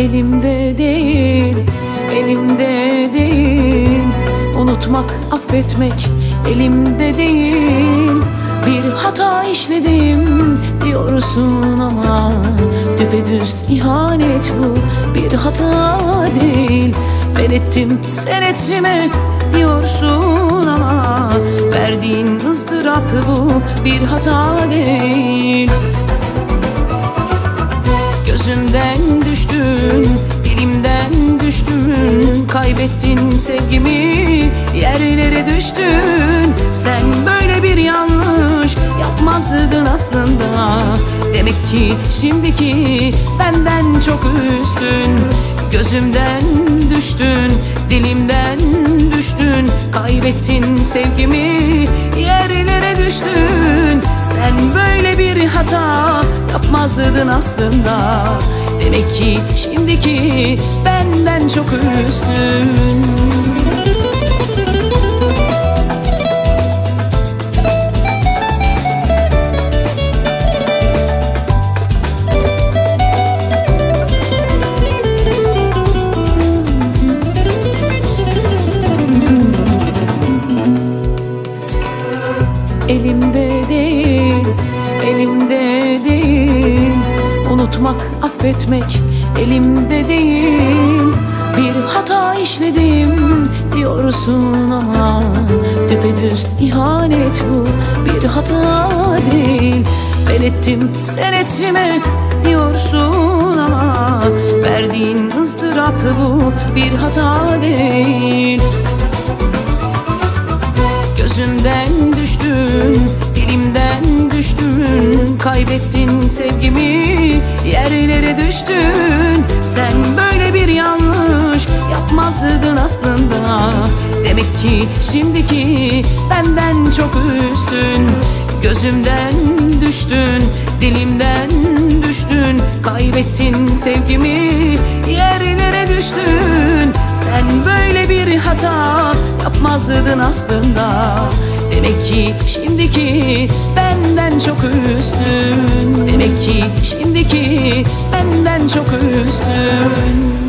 Elimde değil, elimde değil. Unutmak, affetmek elimde değil. Bir hata işledim diyorsun ama Düpedüz ihanet bu. Bir hata değil Ben ettim sen etme diyorsun ama Verdiğin ızdırap bu. Bir hata değil Kaybettin sevgimi, yerlere düştün. Sen böyle bir yanlış yapmazdın aslında. Demek ki şimdiki benden çok üstün. Gözümden düştün, dilimden düştün. Kaybettin sevgimi, yerlere düştün. Sen böyle bir hata yapmazdın aslında. Demek ki şimdiki benden çok üstün Elimde değil, elimde değil. Unutmak, affetmek elimde değil Bir hata işledim diyorsun ama Düpedüz ihanet bu bir hata değil. Ben ettim sen etme diyorsun ama Verdiğin ızdırap bu bir hata değil. Gözümden düştün, dilimden düştün Kaybettin sevgimi, yerlere düştün. Sen yapmazdın aslında. Demek ki şimdiki benden çok üstün. Gözümden düştün, dilimden düştün. Kaybettin sevgimi, yerlere düştün. Sen böyle bir hata yapmazdın aslında. Demek ki şimdiki benden çok üstün. Demek ki şimdiki benden çok üstün